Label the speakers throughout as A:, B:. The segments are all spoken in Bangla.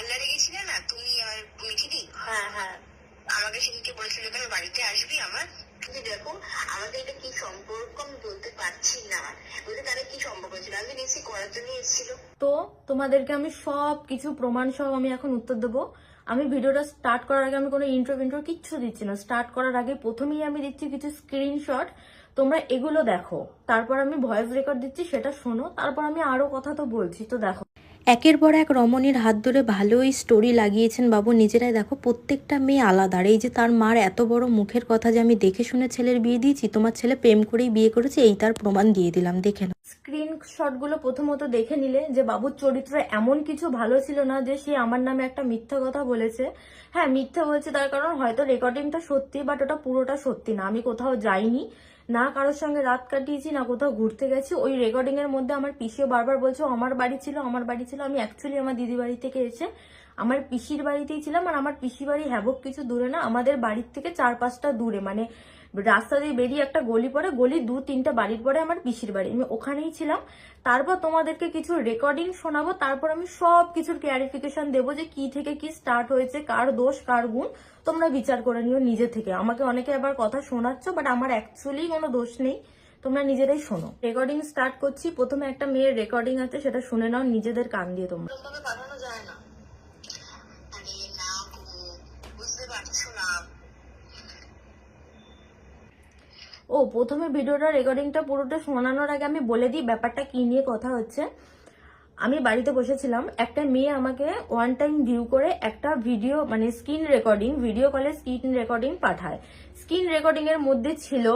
A: পার্লারে গেছিলে না? তুমি আর মিঠিদি
B: হ্যাঁ হ্যাঁ।
A: আমাকে সেদিনকে বলেছিল তুমি বাড়িতে আসবি আমার? কিন্তু দেখো আমাদের এটা কি সম্পর্ক আমি বলতে পারছি না। বলতে তারা কি সম্পর্ক ছিল? আমি নিশ্চয়ই করার জন্য এসেছিল।
B: তো তোমাদেরকে আমি সব কিছু প্রমাণ সহ আমি এখন উত্তর দেবো। আমি ভিডিওটা স্টার্ট করার আগে আমি কোনো ইন্ট্রো ইন্ট্রো কিচ্ছু দিচ্ছি না। স্টার্ট করার আগে প্রথমেই আমি দিচ্ছি কিছু স্ক্রিনশট তোমরা এগুলো দেখো। তারপর আমি ভয়েস রেকর্ড দিচ্ছি সেটা শোনো। তারপর আমি আরও কথা তো বলছি। তো দেখো।
C: একের পর এক রমণীর হাত ধরে ভালোই স্টোরি লাগিয়েছেন বাবু। নিজেরাই দেখো, প্রত্যেকটা মেয়ে আলাদা। এই যে তার মার এত বড় মুখের কথা যে আমি দেখে শুনে ছেলের বিয়ে দিয়েছি, তোমার ছেলে প্রেম করেই বিয়ে করেছে, এই তার প্রমাণ দিয়ে দিলাম, দেখে নাও।
B: স্ক্রিনশটগুলো প্রথমত দেখে নিলে যে বাবুর চরিত্র এমন কিছু ভালো ছিল না যে সে আমার নামে একটা মিথ্যা কথা বলেছে। হ্যাঁ মিথ্যা বলছে তার কারণ হয়তো রেকর্ডিংটা সত্যি বাট ওটা পুরোটা সত্যি না। আমি কোথাও যাইনি। না কারোর সঙ্গে রাত কাটিয়েছি, না কোথাও ঘুরতে গেছি। ওই রেকর্ডিংয়ের মধ্যে আমার পিসিও বারবার বলছে আমার বাড়ি ছিল, আমার বাড়ি ছিল, আমি অ্যাকচুয়ালি আমার দিদি বাড়ি থেকে এসে আমার পিসির বাড়িতেই ছিলাম আর আমার পিসির বাড়ি হ্যাবক কিছু দূরে না, আমাদের বাড়ির থেকে চার পাঁচটা দূরে। মানে রাস্তা দিয়ে বেরিয়ে একটা গলি পড়ে, গলি দু তিনটা বাড়ির পরে আমার পিসির বাড়ি। আমি ওখানেই ছিলাম। তারপর তোমাদেরকে কিছু রেকর্ডিং শোনাবো, তারপর আমি সব কিছুর ক্লারিফিকেশন দেবো যে কি থেকে কি স্টার্ট হয়েছে, কার দোষ, কার গুণ। তোমরা বিচার করে নিও নিজে থেকে। আমাকে অনেকে আবার কথা শোনাচ্ছ বাট আমার অ্যাকচুয়ালি কোনো দোষ নেই। তোমরা নিজেরাই শোনো। রেকর্ডিং স্টার্ট করছি। প্রথমে একটা মেয়ের রেকর্ডিং আছে, সেটা শুনে নাও, নিজেদের কান দিয়ে তোমরা।
A: যায় না আরে না গো বুঝতে পারছ না
B: ও প্রথমে ভিডিওটা রেকর্ডিংটা পুরোটা শোনানোর আগে আমি বলে দিই, ব্যাপারটা কি নিয়ে কথা হচ্ছে। আমি বাড়িতে বসেছিলাম, একটা মেয়ে আমাকে ওয়ান টাইম ভিউ করে একটা ভিডিও মানে স্ক্রিন রেকর্ডিং ভিডিও কলে স্ক্রিন রেকর্ডিং পাঠায়। স্ক্রিন রেকর্ডিং এর মধ্যে ছিল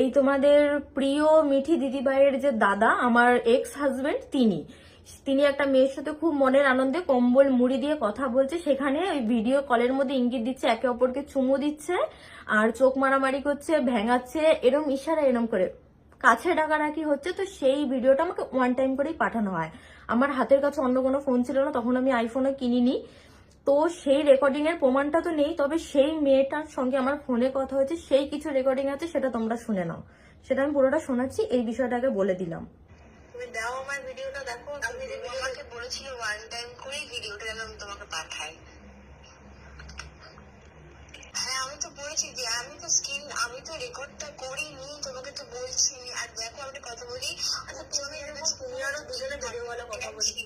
B: এই তোমাদের প্রিয় মিঠি দিদিভাইয়ের যে দাদা, আমার এক্স হাজবেন্ড তিনি। তিনি একটা মেয়ের সাথে খুব মনের আনন্দে কম্বল মুড়ি দিয়ে কথা বলছে, সেখানে ওই ভিডিও কলের মধ্যে ইঙ্গিত দিচ্ছে, একে অপরকে চুমু দিচ্ছে আর চোখ মারামারি করছে, ভেঙাচ্ছে, এরম ইশারা এরম করে। কাছে ডাকাডাকি হচ্ছে, তো সেই ভিডিওটা আমাকে ওয়ান টাইম করেই পাঠানো হয়। আমার হাতের কাছে অন্য কোনো ফোন ছিল না, তখন আমি আইফোনে কিনিনি। তো সেই রেকর্ডিং এর প্রমাণটা তো নেই, তবে সেই মেয়েটার সঙ্গে আমার ফোনে কথা হয়েছে, সেই কিছু রেকর্ডিং আছে, সেটা তোমরা শুনে নাও। সেটা আমি পুরোটা শোনাচ্ছি, এই বিষয়টাকে বলে দিলাম।
A: দেখো বলেছিল ওয়ান টাইম করেই ভিডিওটা আমি তোমাকে পাঠাই। হ্যাঁ আমি তো বলেছি যে আমি তো স্ক্রিন আমি তো রেকর্ডটা করিনি তোমাকে তো বলছি। আর দেখো আমি কথা বলি আচ্ছা তুমি তুমি আরও দুজনে ভিডিও বলা। কথা বলছি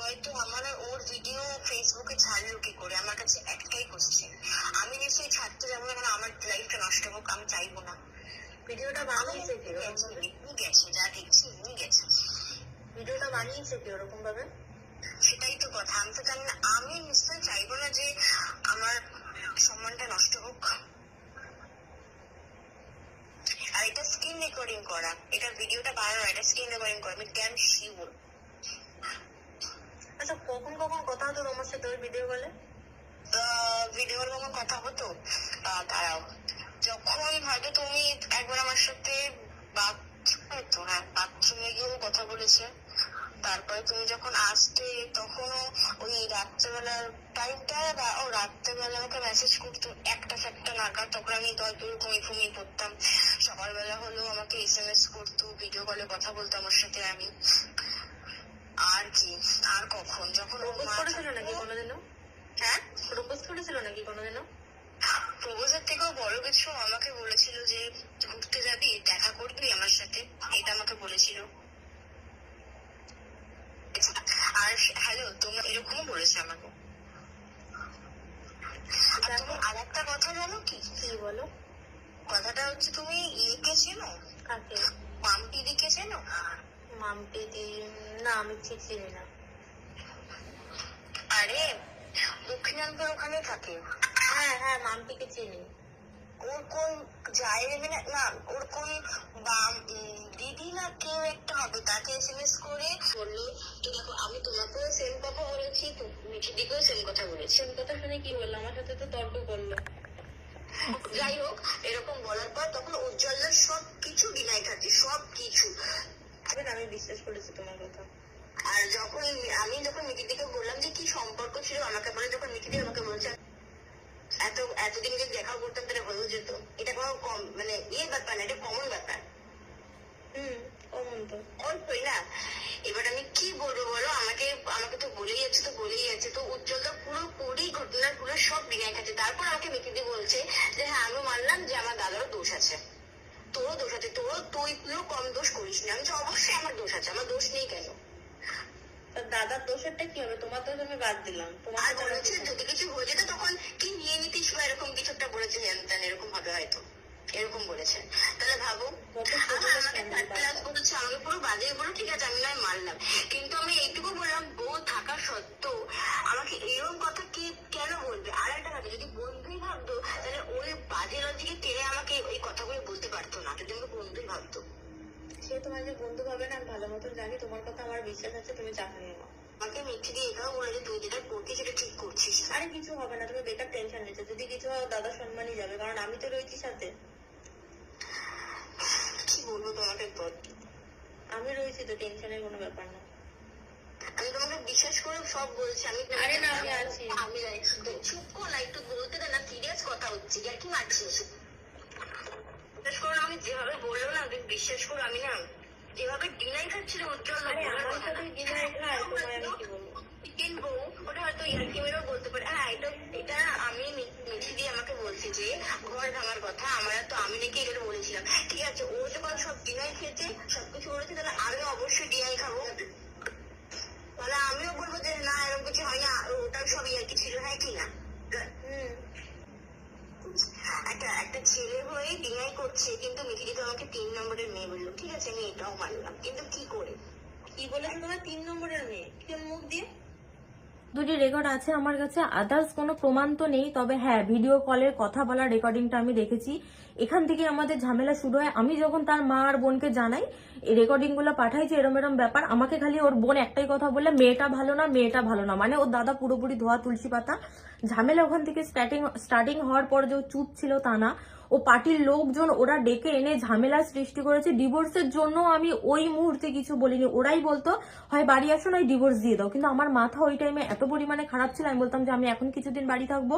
A: হয়তো আমার ওর ভিডিও ফেসবুকে ছাড়লো কি করে আমার কাছে একটাই কোশ্চেন আমি নিশ্চয়ই ছাড়তে যাব না কারণ আমার লাইফটা নষ্ট হোক আমি চাইব না। ভিডিওটা বানিয়েছে কি এমনি গেছে যা দেখছি এমনি গেছে। ভিডিওটা বানিয়েছে কি ওরকম ভাবে? সেটাই তো কথা আমি তো জানি না আমি নিশ্চয়ই চাইব না যে আমার সম্মানটা নষ্ট হোক। আর এটা স্ক্রিন রেকর্ডিং করা। এটা ভিডিওটা বানানো এটা স্ক্রিন রেকর্ডিং করা। আমি ড্যাম শিওর আচ্ছা কখন কখন কথা হতো তোমার সাথে ওই ভিডিও বলে ভিডিওর কখন কথা হতো? দাঁড়াও। যখন হয়তো তুমি একবার আমার সাথে বাথরুমে তো হ্যাঁ বাথরুমে গিয়েও কথা বলেছে। তারপরে তুমি যখন আসতে তখনও ওই রাত্রেবেলার টাইমটা বা ও রাত্রেবেলা আমাকে মেসেজ করতো একটা চারটা নাগাদ তখন আমি দশ দূর ঘুমিয়ে ঘুমিয়ে পড়তাম। সকালবেলা হলেও আমাকে এস এম এস করতো ভিডিও কলে কথা বলতো আমার সাথে আমি। আর কি আর কখন? যখন ও মা
B: করেছিল নাকি কোনোদিনও?
A: হ্যাঁ?
B: প্রপোজ করেছিল নাকি কোনোদিনও?
A: প্রপোজের থেকেও বড় কিছু আমাকে বলেছিল যে ঘুরতে যাবি দেখা করবি আমার সাথে এটা আমাকে বলেছিল। আর হ্যালো তোমরা এরকমও বলেছে আমাকে। তুমি আর একটা কথা জানো কি?
B: কি বলো?
A: কথাটা হচ্ছে তুমি ইয়েকে চেনো?
B: কাকে?
A: মাম্পি দিকে চেনো?
B: মামপি দি না আমি ঠিক চিনি না।
A: আরে দক্ষিণান্তর ওখানে থাকে।
B: হ্যাঁ হ্যাঁ মামপিকে চিনি।
A: ওর কোন যায় মানে না ওর কোন দিদি না কেউ একটা হবে তাকে এসএমএস করে বলল তো দেখো আমি তোমাকেও সেম কথা বলেছি মিঠিদিকেও সেম কথা বলেছি।
B: সেম কথা শুনে কি বলল? আমার সাথে তো তর্ক করল।
A: যাই হোক এরকম বলার পর তখন উজ্জ্বলের সব কিছু ডিনাই থাকে সব কিছু।
B: আমি বিশ্বাস করেছি তোমার কথা।
A: আর যখন আমি যখন মিঠিদিকে বললাম যে কি সম্পর্ক ছিল? আমাকে বলে যখন মিঠিদি আমাকে বলছে এত এতদিন যদি দেখা করতাম তাহলে হয়েও যেত। এটা কোনো কম মানে ইয়ে ব্যাপার না এটা কমন ব্যাপার।
B: হুম কমন
D: তো।
A: অল্পই না? এবার আমি কি বলব বলো? আমাকে আমাকে তো বলেই যাচ্ছে তো বলেই যাচ্ছে। তো উজ্জ্বল তো পুরোপুরি ঘটনার পুরো সব ডিনাই খাচ্ছে। তারপর আমাকে মিকিদি বলছে যে হ্যাঁ আমি মানলাম যে আমার দাদারও দোষ আছে। তোরও দোষ আছে তোরও তুই তুইও কম দোষ করিস না। আমি অবশ্যই আমার দোষ আছে আমার দোষ নেই কেন?
D: দাদার দোষেরটা কি হবে? তোমার তো আমি বাদ দিলাম। তোমার
A: যদি কিছু হয়ে যেত তখন কি এরকম কিছু একটা বলেছে জানতেন এরকম হবে হয়তো। এরকম বলেছে তাহলে ভাবো আমাকে পুরো বাজে বলো ঠিক আছে আমি নয় মানলাম কিন্তু আমি এইটুকু বললাম বউ থাকা সত্ত্বেও আমাকে এরকম কথা কে কেন বলবে? আর একটা কথা যদি বন্ধুই ভাবতো তাহলে ওই বাজে লজিকে টেনে আমাকে ওই কথাগুলো বলতে পারতো না যদি আমাকে বন্ধুই ভাবতো।
D: সে তোমার যে বন্ধু হবে না আমি ভালো মতন জানি তোমার কথা আমার বিশ্বাস আছে তুমি চাকরি নেব
A: আমাকে মিথ্যে দিয়ে এটাও বলে যে তুই যেটা করছিস সেটা ঠিক করছিস।
D: আরে কিছু হবে না তুমি বেকার টেনশন নিচ্ছ হয় দাদা সম্মানই যাবে কারণ আমি তো রয়েছি সাথে।
A: কি বলব তোমাকে
D: আমি রয়েছি তো টেনশনের কোনো ব্যাপার না।
A: আমি তোমাকে বিশ্বাস করে সব বলছি আমি
D: আরে না, আমি আছি।
A: আমি। চুপ কর না একটু বলতে দে না সিরিয়াস কথা হচ্ছে কি আর কি মারছিস? বিশ্বাস করো আমি যেভাবে বলল না তুমি বিশ্বাস করো আমি না যেভাবে ডিনাই খাচ্ছিল উজ্জ্বল বউ ওটা হয়তো ইয়ার্কি মেরেও বলতে পারে হ্যাঁ এটা এটা আমি মি- দিয়ে আমাকে বলছে যে ঘর ভাঙার কথা আমরা তো আমি নাকি এটা বলেছিলাম। ঠিক আছে ও যখন সব ডিনাই খেয়েছে সবকিছু করেছে তাহলে আমি অবশ্যই ডিনাই খাব। তাহলে আমিও বলব যে না এরকম কিছু হয় না ওটা সব ইয়ার্কি ছিল হ্যাঁ কি না?
D: হুম।
A: একটা একটা ছেলে হয়ে ডিনাই করছে কিন্তু মিঠিদি তো আমাকে তিন নম্বরের মেয়ে বলল ঠিক আছে আমি এটাও মানলাম কিন্তু কি করে?
D: কি বলেছে তোমার? তিন নম্বরের মেয়ে। মুখ দিয়ে?
B: দুটি রেকর্ড আছে আমার কাছে আদার্স কোনো প্রমাণ তো নেই, তবে হ্যাঁ ভিডিও কলের কথা বলা রেকর্ডিংটা আমি দেখেছি। এখান থেকে আমাদের ঝামেলা শুরু হয়। আমি যখন তার মা আর বোনকে জানাই, এই রেকর্ডিংগুলো পাঠাই এরম এরম ব্যাপার, আমাকে খালি ওর বোন একটাই কথা বললে, মেয়েটা ভালো না, মেয়েটা ভালো না। মানে ওর দাদা পুরোপুরি ধোয়া তুলসী পাতা। ঝামেলা ওখান থেকে স্টার্টিং স্টার্টিং হওয়ার পর যে চুপ ছিল তা না। ও পার্টির লোকজন ওরা ডেকে এনে ঝামেলা সৃষ্টি করেছে। ডিভোর্সের জন্য আমি ওই মুহূর্তে কিছু বলিনি। ওরাই বলতো, হয়, বাড়ি আসো, নয় ডিভোর্স দিয়ে দাও। কিন্তু আমার মাথা ওই টাইমে এত পরিমাণে খারাপ ছিল, আমি বলতাম যে, আমি এখন কিছুদিন বাড়ি থাকব।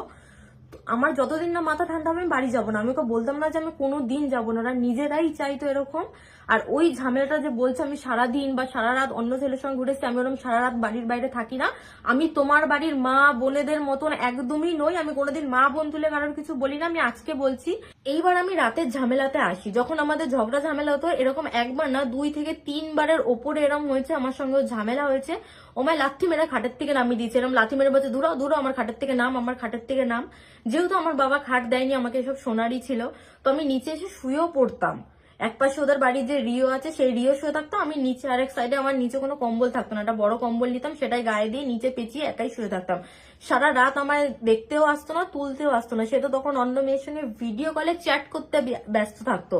B: আমার যতদিন না মাথা ঠান্ডা হবে, আমি বাড়ি যাব না। আমি ওকে বলতাম না যে আমি কোনো দিন যাব না। ওরা নিজেরাই চাইতো এরকম। আর ওই ঝামেলাটা যে বলছে আমি সারা দিন বা সারা রাত অন্য ছেলের সঙ্গে ঘুরেছি, আমি ওরকম সারা রাত বাড়ির বাইরে থাকি না। আমি তোমার বাড়ির মা, বোনেদের মতন একদমই নই। আমি কোনোদিন মা, বোন তুলে কারোর কিছু বলি না। আমি আজকে বলছি, এইবার আমি রাতের ঝামেলাতে আসি। যখন আমাদের ঝগড়া ঝামেলা হতো, এরকম একবার না, দুই থেকে তিনবারের ওপরে এরম হয়েছে, আমার সঙ্গে ঝামেলা হয়েছে। ওমায় লাথি মেরে খাটের থেকে নামিয়ে দিয়েছে। এরকম লাথি মেরে বলছে দূরও দূরও আমার খাটের থেকে নাম, আমার খাটের থেকে নাম। যেহেতু আমার বাবা খাট দেয়নি, আমাকে এসব সোনারই ছিল, তো আমি নিচে এসে শুয়েও পড়তাম। এক পাশে ওদের বাড়ির যে রিও আছে, সেই রিও শুয়ে থাকতো, আমি নিচে আরেক সাইডে আমার নিচে কোনো কম্বল থাকতো না, একটা বড় কম্বল নিতাম, সেটাই গায়ে দিয়ে নিচে পেঁচিয়ে একাই শুয়ে থাকতাম। সারা রাত আমায় দেখতেও আসতো না, তুলতেও আসতো না। সে তো তখন অন্য মেয়ের সঙ্গে ভিডিও কলে চ্যাট করতে ব্যস্ত থাকতো।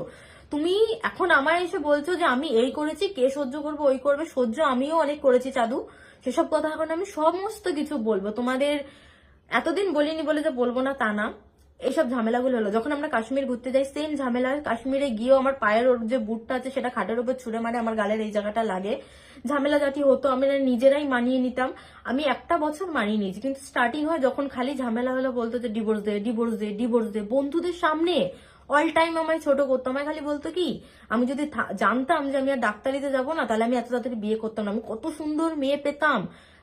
B: তুমি এখন আমায় এসে বলছো যে, আমি এই করেছি, কে সহ্য করব, ওই করবে, সহ্য আমিও অনেক করেছি, চাদু। সেসব কথা এখন আমি সমস্ত কিছু বলব। তোমাদের এতদিন বলিনি বলে যে বলব না তা না। এইসব ঝামেলাগুলো হলো। যখন আমরা কাশ্মীর ঘুরতে যাই সেম ঝামেলা কাশ্মীরে গিয়েও আমার পায়ের ওর যে বুটটা আছে, সেটা খাটের উপর ছুঁড়ে মারে আমার গালের এই জায়গাটা লাগে। ঝামেলা জাতি হতো আমরা নিজেরাই মানিয়ে নিতাম। আমি একটা বছর মানিয়ে নিয়েছি, কিন্তু স্টার্টিং হয় যখন খালি ঝামেলা হলো বলতো যে ডিভোর্স দে ডিভোর্স দে ডিভোর্স দে। বন্ধুদের সামনে অল টাইম আমায় ছোট করতো। আমায় খালি বলতো কি, আমি যদি জানতাম যে আমি আর ডাক্তারিতে যাব না, তাহলে আমি এত তাড়াতাড়ি বিয়ে করতাম না। আমি কত সুন্দর মেয়ে পেতাম।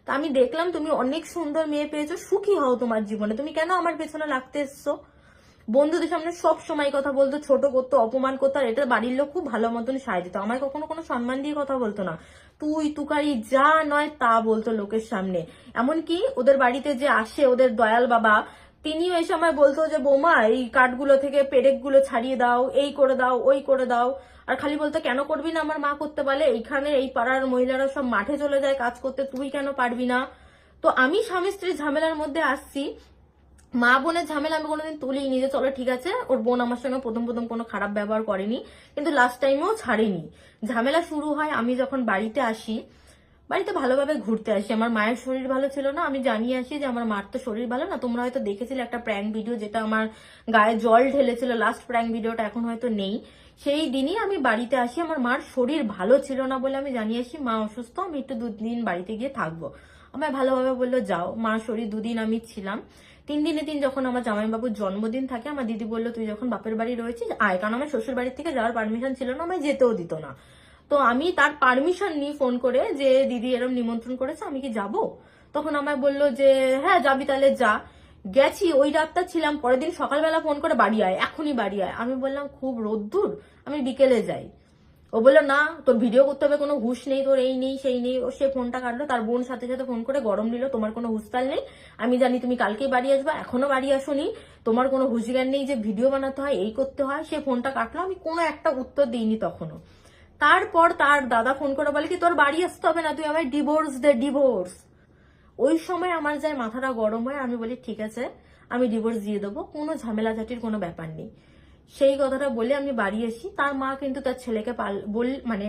B: তা আমি দেখলাম তুমি অনেক সুন্দর মেয়ে পেয়েছ, সুখী হও তোমার জীবনে। তুমি কেন আমার পেছনে লাগতে এসছো? বন্ধুদের সামনে সব সময় কথা বলতো, ছোট করতো, অপমান করতো, আর এটা বাড়ির লোক খুব ভালো মতন সায় দিত আমায় কখনো কোনো সম্মান দিয়ে কথা বলতো না। তুই, তুকারি, যা নয় তা বলতো লোকের সামনে। এমনকি ওদের বাড়িতে যে আসে ওদের দয়াল বাবা তিনিও এই সময় বলতো যে, বৌমা, এই কাঠগুলো থেকে পেরেকগুলো ছাড়িয়ে দাও, এই করে দাও, ওই করে দাও। আর খালি বলতো, কেন করবি না আমার মা করতে পারে এইখানে এই পাড়ার মহিলারা সব মাঠে চলে যায় কাজ করতে, তুই কেন পারবি না? তো আমি স্বামী স্ত্রীর ঝামেলার মধ্যে আসছি। মা বোনের ঝামেলা আমি কোনোদিন তুলিনি যে, চলো ঠিক আছে, ওর বোন আমার সঙ্গে প্রথম প্রথম কোনো খারাপ ব্যবহার করেনি, কিন্তু লাস্ট টাইমেও ছাড়েনি। ঝামেলা শুরু হয়, আমি যখন বাড়িতে আসি বাড়িতে ভালোভাবে ঘুরতে আসি। আমার মায়ের শরীর ভালো ছিল না, আমি জানিয়ে আসি যে আমার মার তো শরীর ভালো না। তোমরা হয়তো দেখেছিলে একটা প্র্যাঙ্ক ভিডিও যেটা আমার গায়ে জল ঢেলেছিল লাস্ট প্র্যাঙ্ক ভিডিওটা এখন হয়তো নেই। সেই দিনই আমি বাড়িতে আসি, আমার মার শরীর ভালো ছিল না বলে আমি জানিয়ে আসি, মা অসুস্থ, আমি একটু দুদিন বাড়িতে গিয়ে থাকব। আমায় ভালোভাবে বলল, যাও। মার শরীর দুদিন আমি ছিলাম। তিন দিনে দিন যখন আমার জামাইবাবুর জন্মদিন থাকে, আমার দিদি বলল, তুই যখন বাপের বাড়ি রয়েছিস, আয়। কারণ আমার শ্বশুর বাড়ির থেকে যাওয়ার পারমিশন ছিল না, আমায় যেতেও দিত না। তো আমি তার পারমিশন নিয়ে ফোন করে যে, দিদি এরম নিমন্ত্রণ করেছে, আমি কি যাব? তখন আমায় বলল যে হ্যাঁ যাবি তাহলে যা। গেছি, ওই রাতটা ছিলাম, পরের দিন সকালবেলা ফোন করে বাড়ি আয়, এখনই বাড়ি আয়। আমি বললাম, খুব রোদ্দুর, আমি বিকেলে যাই। ও বলল, না, তোর ভিডিও করতে হবে, কোনো হুশ নেই, তোর এই নেই, সেই নেই। ও সে ফোনটা কাটলো, তার বোন সাথে সাথে ফোন করে গরম দিল, তোমার কোনো হুঁশতাল নেই? আমি জানি তুমি কালকেই বাড়ি আসবা এখনও বাড়ি আসোনি। তোমার কোনো হুঁশজ্ঞান নেই যে ভিডিও বানাতে হয়, এই করতে হয়। সে ফোনটা কাটলো, আমি কোনো একটা উত্তর দিইনি তখনও। তারপর তার দাদা ফোন করে বলে কি, তোর বাড়ি আসতে হবে না, তুই আমায় ডিভোর্স দে ডিভোর্স ওই সময় আমার যায় মাথাটা গরম হয়, আমি বলি, ঠিক আছে, আমি ডিভোর্স দিয়ে দেবো, কোনো ঝামেলাঝাটির কোনো ব্যাপার নেই। সেই কথাটা বলে আমি বাড়ি এসি তার মা কিন্তু তার ছেলেকে বল মানে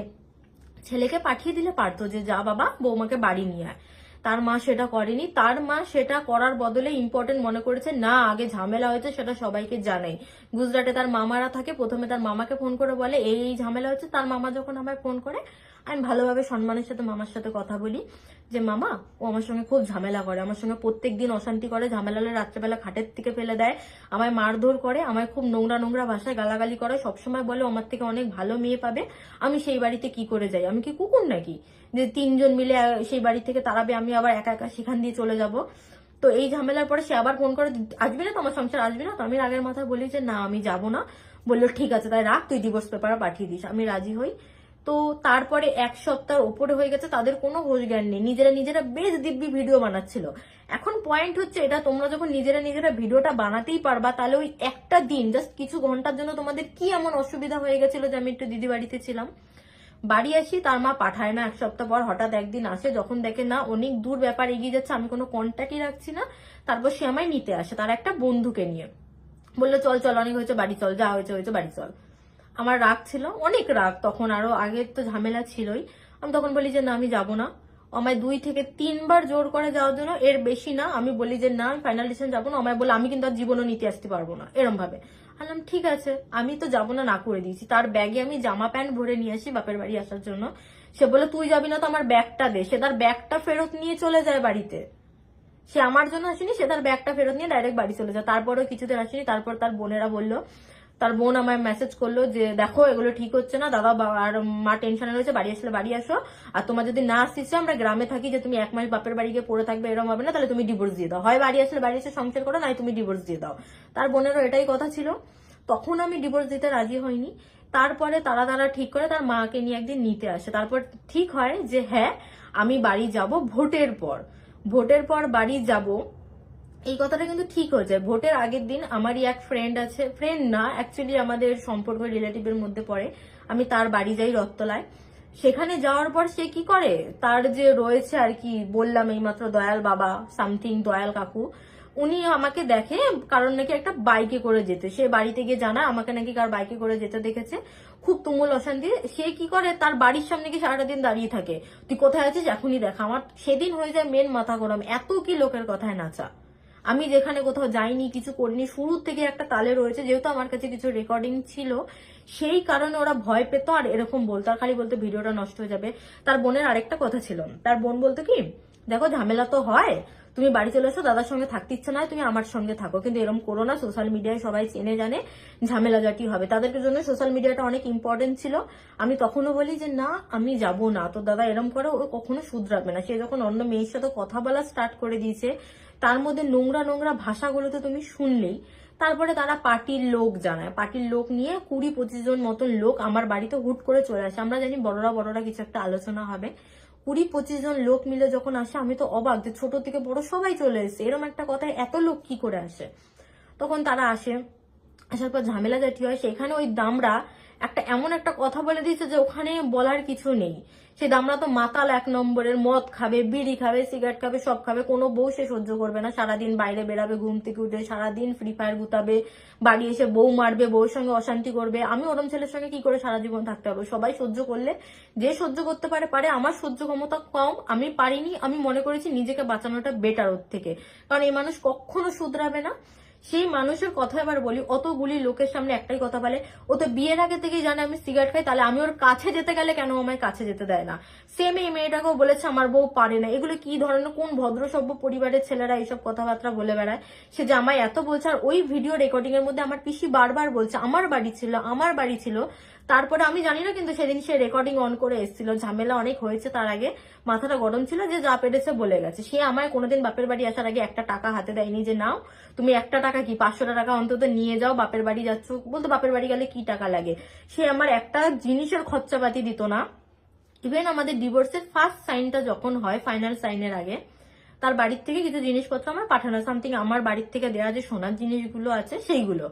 B: ছেলেকে পাঠিয়ে দিলে পারতো যে, যা বাবা, বৌমাকে বাড়ি নিয়ে আয়। তার মা সেটা করেনি। তার মা সেটা করার বদলে ইম্পর্টেন্ট মনে করেছে, না, আগে ঝামেলা হয়েছে, সেটা সবাইকে জানাই। গুজরাটে তার মামারা থাকে, প্রথমে তার মামাকে ফোন করে বলে, এই এই ঝামেলা হয়েছে তার মামা যখন আমায় ফোন করে আমি ভালোভাবে সম্মানের সাথে মামার সাথে কথা বলি যে, মামা, ও আমার সঙ্গে খুব ঝামেলা করে। আমার সঙ্গে প্রত্যেক দিন অশান্তি করে ঝামেলা হলে রাত্রেবেলা খাটের থেকে ফেলে দেয়, আমায় মারধর করে, আমায় খুব নোংরা নোংরা ভাষায় গালাগালি করে, সবসময় বলে আমার থেকে অনেক ভালো মেয়ে পাবে। আমি সেই বাড়িতে কি করে যাই? আমি কি কুকুর নাকি? যে, তিনজন মিলে সেই বাড়ি থেকে তাড়াবে, আমি আবার একা একা সেখান দিয়ে চলে যাব। তো এই ঝামেলার পরে সে আবার ফোন করে, আসবি না তো? আমার সংসার আসবি না তো? আমি আগের মাথায় বলি যে, না, আমি যাব না। বলল, ঠিক আছে, তাই রাখ, তুই ডিভোর্স পেপার পাঠিয়ে দিস। আমি রাজি হই। তো তারপরে এক সপ্তাহ ওপরে হয়ে গেছে, তাদের কোনো হোশ জ্ঞান নেই। নিজেরা নিজেরা বেশ দিব্যি ভিডিও বানাচ্ছিল। এখন পয়েন্ট হচ্ছে এটা, তোমরা যখন নিজেরা নিজেরা ভিডিওটা বানাতেই পারবা, তাহলে ওই একটা দিন জাস্ট কিছু ঘণ্টার জন্য তোমাদের কি এমন অসুবিধা হয়ে গেছিল যে আমি একটু দিদি বাড়িতে ছিলাম? বাড়ি আসি, তার মা পাঠায় না, এক সপ্তাহ পর হঠাৎ একদিন আসে, যখন দেখে, না, অনেক দূর ব্যাপার, এগিয়ে যাচ্ছে, আমি কোনো কন্ট্যাক্টই রাখছি না। তারপর সে আমায় নিতে আসে, তার একটা বন্ধুকে নিয়ে। বলল, চল চল, অনেক হয়েছে, বাড়ি চল, যা হয়েছে হয়েছে, বাড়ি চল। আমার রাগ ছিল, অনেক রাগ, তখন আরও আগের তো ঝামেলা ছিলই। আমি তখন বলি যে, না, আমি যাব না। আমায় দুই থেকে তিনবার জোর করে যাওয়ার জন্য, এর বেশি না। আমি বলি যে, না, আমি ফাইনাল ডিসিশন যাব না। আমায় বলে, আমি কিন্তু আর জীবনও নিতে আসতে পারব না। এরম ভাবে বললাম, ঠিক আছে, আমি তো যাব না না করে দিয়েছি। তার ব্যাগে আমি জামা প্যান্ট ভরে নিয়ে আসি বাপের বাড়ি আসার জন্য। সে বলে তুই যাবি না তো আমার ব্যাগটা দে। সে তার ব্যাগটা ফেরত নিয়ে চলে যায় বাড়িতে। সে আমার জন্য আসেনি, সে তার ব্যাগটা ফেরত নিয়ে ডাইরেক্ট বাড়ি চলে যায়। তারপরেও কিছুদিন আসেনি, তারপর তার বোনেরা বলল তার বোন আমায় মেসেজ করল যে, দেখো, এগুলো ঠিক হচ্ছে না, দাদা আর মা টেনশনে রয়েছে, বাড়ি আসলে বাড়ি আসো। আর তোমার যদি না আসছে আমরা গ্রামে থাকি যে, তুমি এক মাস বাপের বাড়ি গিয়ে পড়ে থাকবে এরকম হবে না, তাহলে তুমি ডিভোর্স দিয়ে দাও। হয় বাড়ি আসলে বাড়ি এসে সংসার করো নাই তুমি ডিভোর্স দিয়ে দাও। তার বোনেরও এটাই কথা ছিল। তখন আমি ডিভোর্স দিতে রাজি হইনি। তারপরে তারা তারা ঠিক করে তার মাকে নিয়ে একদিন নিতে আসে। তারপর ঠিক হয় যে হ্যাঁ আমি বাড়ি যাব ভোটের পর। ভোটের পর বাড়ি যাব। এই কথাটা কিন্তু ঠিক হয়ে যায় ভোটের আগের দিন আমারই এক ফ্রেন্ড আছে। ফ্রেন্ড না অ্যাকচুয়ালি আমাদের সম্পর্ক রিলেটিভের মধ্যে পড়ে। আমি তার বাড়ি যাই রত্তলায় সেখানে যাওয়ার পর সে কি করে? তার যে রয়েছে আর কি, বললাম এইমাত্র দয়াল বাবা সামথিং দয়াল কাকু। উনি আমাকে দেখে কারণ নাকি একটা বাইকে করে যেতে। সে বাড়িতে গিয়ে জানায় আমাকে নাকি কার বাইকে করে যেতে দেখেছে। খুব তুমুল অশান্তি। সে কি করে? তার বাড়ির সামনে গিয়ে সারাটা দিন দাঁড়িয়ে থাকে। তুই কোথায় আছিস? এখনই দেখা আমার। সেদিন হয়ে যায় মেন মাথা গরম। এত কি লোকের কথায় নাচা। আমি যেখানে কোথাও যাইনি, কিছু করিনি, শুরুর থেকে একটা তালে রয়েছে, যেহেতু আমার কাছে কিছু রেকর্ডিং ছিল, সেই কারণে ওরা ভয় পেত আর এরকম বলতো। আর খালি বলতো, ভিডিওটা নষ্ট হয়ে যাবে। তার বোনের আরেকটা কথা ছিল। তার বোন বলতো কি, দেখো, ঝামেলা তো হয় তুমি বাড়ি চলে এসো, দাদার সঙ্গে থাকতে ইচ্ছে নয় তুমি আমার সঙ্গে থাকো। কিন্তু এরকম করো না সোশ্যাল মিডিয়ায় সবাই চেনে জানে ঝামেলা জাটি হবে। তাদেরকে জন্য সোশ্যাল মিডিয়াটা অনেক ইম্পর্টেন্ট ছিল। আমি তখনও বলি যে, না, আমি যাব না। তো দাদা এরম করে ও কখনো শুধরাবে না। সে যখন অন্য মেয়ের সাথে কথা বলা স্টার্ট করে দিয়েছে, তার মধ্যে নোংরা নোংরা ভাষাগুলো তো তুমি শুনলেই তারপরে তারা পার্টির লোক জানায়। পার্টির লোক নিয়ে কুড়ি পঁচিশ জন মতন লোক আমার বাড়িতে হুট করে চলে আসে। আমরা জানি বড়রা বড়রা কিছু একটা আলোচনা হবে। কুড়ি পঁচিশ জন লোক মিলে যখন আসে, আমি তো অবাক যে ছোট থেকে বড় সবাই চলে এসেছে। এরকম একটা কথায় এত লোক কি করে আসে? তখন তারা আসে, আসার পর ঝামেলা জাতি হয়, সেখানে ওই দামরা একটা এমন একটা কথা বলে দিয়েছে যে ওখানে বলার কিছু নেই। সে দামরা তো মাতাল এক নম্বরের, মদ খাবে, বিড়ি খাবে, সিগারেট খাবে, সব খাবে, কোনো বউ সে সহ্য করবে না। সারাদিন বাইরে বেরাবে ঘুম থেকে উঠে সারাদিন ফ্রি ফায়ার গুতাবে, বাড়ি এসে বউ মারবে বউর সঙ্গে অশান্তি করবে। আমি ওরম ছেলের সঙ্গে কি করে সারা জীবন থাকতে হবে সবাই সহ্য করলে, যে সহ্য করতে পারে পারে। আমার সহ্য ক্ষমতা কম, আমি পারিনি। আমি মনে করেছি নিজেকে বাঁচানোটা বেটার ওর থেকে। কারণ এই মানুষ কখনো শুধরাবে না। সেই মানুষের কথা এবার বলি, অতগুলি লোকের সামনে একটাই কথা বলে, ও তো বিয়ের আগে থেকেই জানে আমি সিগারেট খাই, তাহলে আমি ওর কাছে যেতে গেলে কেন আমায় কাছে যেতে দেয় না? সেম এই মেয়েটাকেও বলেছে, আমার বউ পারে না। এগুলো কি ধরনের, কোন ভদ্রসভ্য পরিবারের ছেলেরা এইসব কথাবার্তা বলে বেড়ায়? সে যে আমায় এত বলছে, আর ওই ভিডিও রেকর্ডিং এর মধ্যে আমার পিসি বারবার বলছে, আমার বাড়ি ছিল, আমার বাড়ি ছিল। তারপরে আমি জানি না, কিন্তু সেদিন সে রেকর্ডিং অন করে এসেছিল। ঝামেলা অনেক হয়েছে তার আগে। মাথাটা গরম ছিল যে যা পেরেছে বলে গেছে। সে আমায় কোনোদিন বাপের বাড়ি আসার আগে একটা টাকা হাতে দেয়নি যে, নাও, তুমি একটা টাকা কি, পাঁচশো টাকা অন্তত নিয়ে যাও, বাপের বাড়ি যাচ্ছ? বলতো, বাপের বাড়ি গেলে কি টাকা লাগে? সে আমার একটা জিনিসের খরচাপাতি দিত না। ইভেন আমাদের ডিভোর্সের ফার্স্ট সাইনটা যখন হয় ফাইনাল সাইনের আগে, তার বাড়ির থেকে কিছু জিনিসপত্র আমার পাঠানো। সামথিং আমার বাড়ির থেকে দেওয়া যে সোনার জিনিসগুলো আছে, সেইগুলো।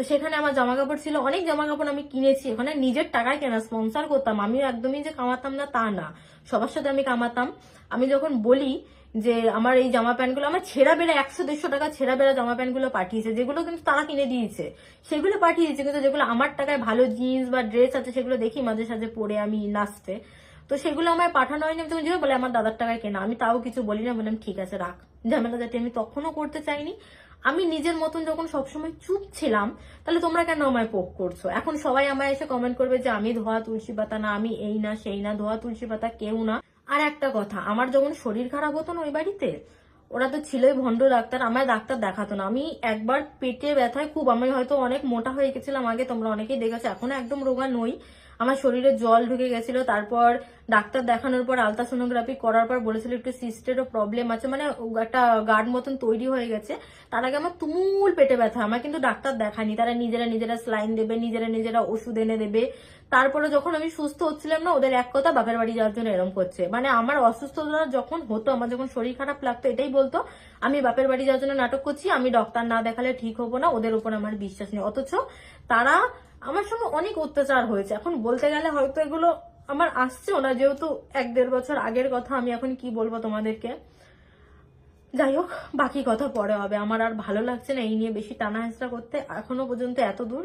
B: তো সেখানে আমার জামা কাপড় ছিল, অনেক জামা কাপড় আমি কিনেছি। ওখানে নিজের টাকায় কেনা স্পন্সার করতাম। আমিও একদমই যে কামাতাম না, তা না। সবার সাথে আমি কামাতাম। আমি যখন বলি যে আমার এই জামা প্যান্টগুলো, আমার ছেঁড়া বেড়া, একশো দেড়শো টাকা ছেঁড়া বেড়া জামা প্যান্টগুলো পাঠিয়েছে, যেগুলো কিন্তু তারা কিনে দিয়েছে। সেগুলো পাঠিয়েছে, কিন্তু যেগুলো আমার টাকায় ভালো জিন্স বা ড্রেস আছে, সেগুলো দেখি মাঝে সাঝে পরে আমি নাচতে। তো সেগুলো আমায় পাঠানো হয়নি। তখন যেভাবে বলে, আমার দাদার টাকায় কেনা। আমি তাও কিছু বলি না। বললাম, ঠিক আছে, রাখ। ঝামেলা যাতে আমি তখনও করতে চাইনি। আমি নিজের মতন যখন সবসময় চুপ ছিলাম, তাহলে তোমরা কেন আমায় পোক করছ? এখন সবাই আমায় এসে কমেন্ট করবে যে, আমি ধোয়া তুলসী পাতা না, আমি এই না, সেই না, ধোয়া তুলসী পাতা কেউ না। আর একটা কথা, আমার যখন শরীর খারাপ হতো না ওই বাড়িতে, ওরা তো ছিলই ভণ্ড ডাক্তার, আমায় ডাক্তার দেখাতো না। আমি একবার পেটে ব্যথায় খুব, আমি হয়তো অনেক মোটা হয়ে গেছিলাম আগে, তোমরা অনেকেই দেখেছ, এখনও একদম রোগা নই। আমার শরীরে জল ঢুকে গেছিল, তারপর ডাক্তার দেখানোর পর আলট্রাসোনোগ্রাফি করার পর বলেছিল একটু সিস্টেরও প্রবলেম আছে মানে একটা গার্ড মতন তৈরি হয়ে গেছে। তার আগে আমার তুমুল পেটে ব্যথা, আমার কিন্তু ডাক্তার দেখায়নি। তারা নিজেরা নিজেরা স্লাইন দেবে, নিজেরা নিজেরা ওষুধ এনে দেবে। তারপরে যখন আমি সুস্থ হচ্ছিলাম না, ওদের এক কথা বাপের বাড়ি যাওয়ার জন্য এরম করছে। মানে আমার অসুস্থতা যখন হতো, আমার যখন শরীর খারাপ লাগতো, এটাই বলতো, আমি বাপের বাড়ি যাওয়ার জন্য নাটক করছি, আমি ডক্টর না দেখালে ঠিক হব না, ওদের উপর আমার বিশ্বাস নেই। অথচ তারা আমার সঙ্গে অনেক অত্যাচার হয়েছে। এখন বলতে গেলে হয়তো এগুলো আমার আসছেও না, যেহেতু এক দেড় বছর আগের কথা, আমি এখন কি বলব তোমাদেরকে? যাই হোক, বাকি কথা পরে হবে। আমার আর ভালো লাগছে না, এই নিয়ে বেশি টানা হেঁচড়া করতে এখনও পর্যন্ত এত দূর